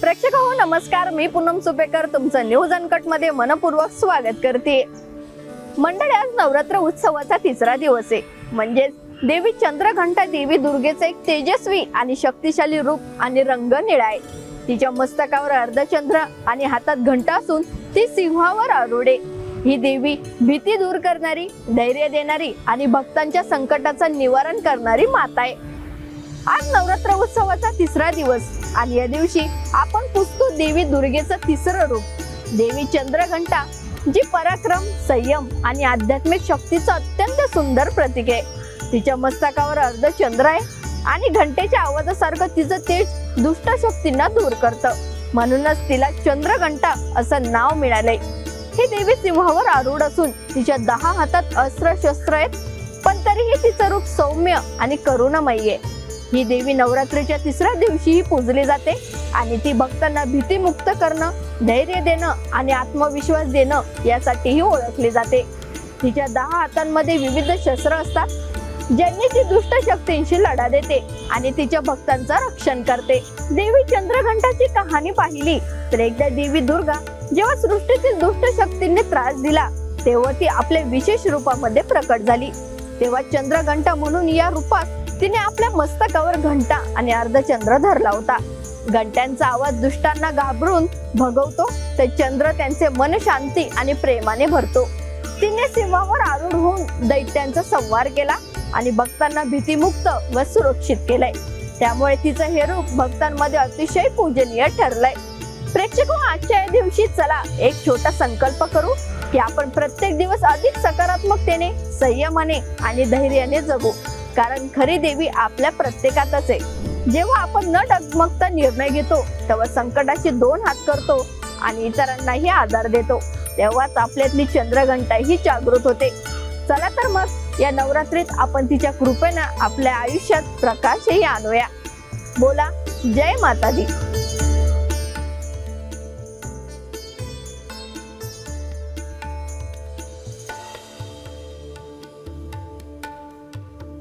प्रेक्षक हो नमस्कार. मी पूनम सुपेकर. तुमचं न्यूज अनकटमध्ये मनपूर्वक स्वागत करते. मंडळी आज नवरात्र उत्सवाचा तिसरा दिवस आहे. म्हणजेच देवी चंद्रघंटा देवी दुर्गेचं एक तेजस्वी आणि शक्तिशाली रूप आणि रंग निळा आहे. तिच्या मस्तकावर अर्धचंद्र आणि हातात घंटा असून ती सिंहावर आरुडे ही देवी भीती दूर करणारी धैर्य देणारी आणि भक्तांच्या संकटाचं निवारण करणारी माता आहे. आज नवरात्र उत्सवाचा तिसरा दिवस आणि या दिवशी आपण पुसतो देवी दुर्गेचं तिसरं रूप देवी चंद्रघंटा जी पराक्रम संयम आणि आध्यात्मिक शक्तीचं अत्यंत सुंदर प्रतीक आहे. तिच्या मस्तकावर अर्ध चंद्र आहे आणि घंटेच्या आवाजासारखं तिचं तेज दुष्ट शक्तींना दूर करतं. म्हणूनच तिला चंद्रघंटा असं नाव मिळालंय. ही देवी सिंहावर आरूढ असून तिच्या दहा हातात अस्त्र शस्त्र आहेत पण तरीही तिचं रूप सौम्य आणि करुणमयी आहे. ही देवी नवरात्रीच्या तिसऱ्या दिवशीही पूजली जाते आणि ती भक्तांना भीतीमुक्त करणं धैर्य देणं आणि आत्मविश्वास देणं यासाठीही ओळखली जाते. तिच्या दहा हातांमध्ये विविध शस्त्र असतात ज्यांनी ती दुष्ट शक्तींशी लढा देते आणि तिच्या भक्तांचं रक्षण करते. देवी चंद्रघंटाची कहाणी पाहिली तर एकदा देवी दुर्गा जेव्हा सृष्टीतील दुष्ट शक्तींनी त्रास दिला तेव्हा ती आपल्या विशेष रूपामध्ये प्रकट झाली. तेव्हा चंद्रघंटा म्हणून या रूपात तिने आपल्या मस्तकावर घंटा आणि अर्धचंद्र धरला होता. घंट्यांचा आवाज दुष्टांना घाबरून भगवतो तर चंद्र त्यांचे मन शांती आणि प्रेमाने भरतो. तिने सिंहावर आरूढ होऊन दैत्यांचा संवार केला आणि भक्तांना भीतीमुक्त व सुरक्षित केलंय. त्यामुळे तिचं हे रूप भक्तांमध्ये अतिशय पूजनीय ठरलंय. प्रेक्षक हो, आजच्या या दिवशी चला एक छोटा संकल्प करू की आपण प्रत्येक दिवस अधिक सकारात्मकतेने संयमाने आणि धैर्याने जगू. कारण खरी देवी आपल्या प्रत्येकातच आहे. जेव्हा आपण न डगमगता निर्णय घेतो तेव्हा संकटाशी दोन हात करतो आणि इतरांनाही आधार देतो. तेव्हाच आपल्यातली चंद्रघंटा ही जागृत होते. चला तर मग या नवरात्रीत आपण तिच्या कृपेनं आपल्या आयुष्यात प्रकाशही आणूया. बोला जय माता दी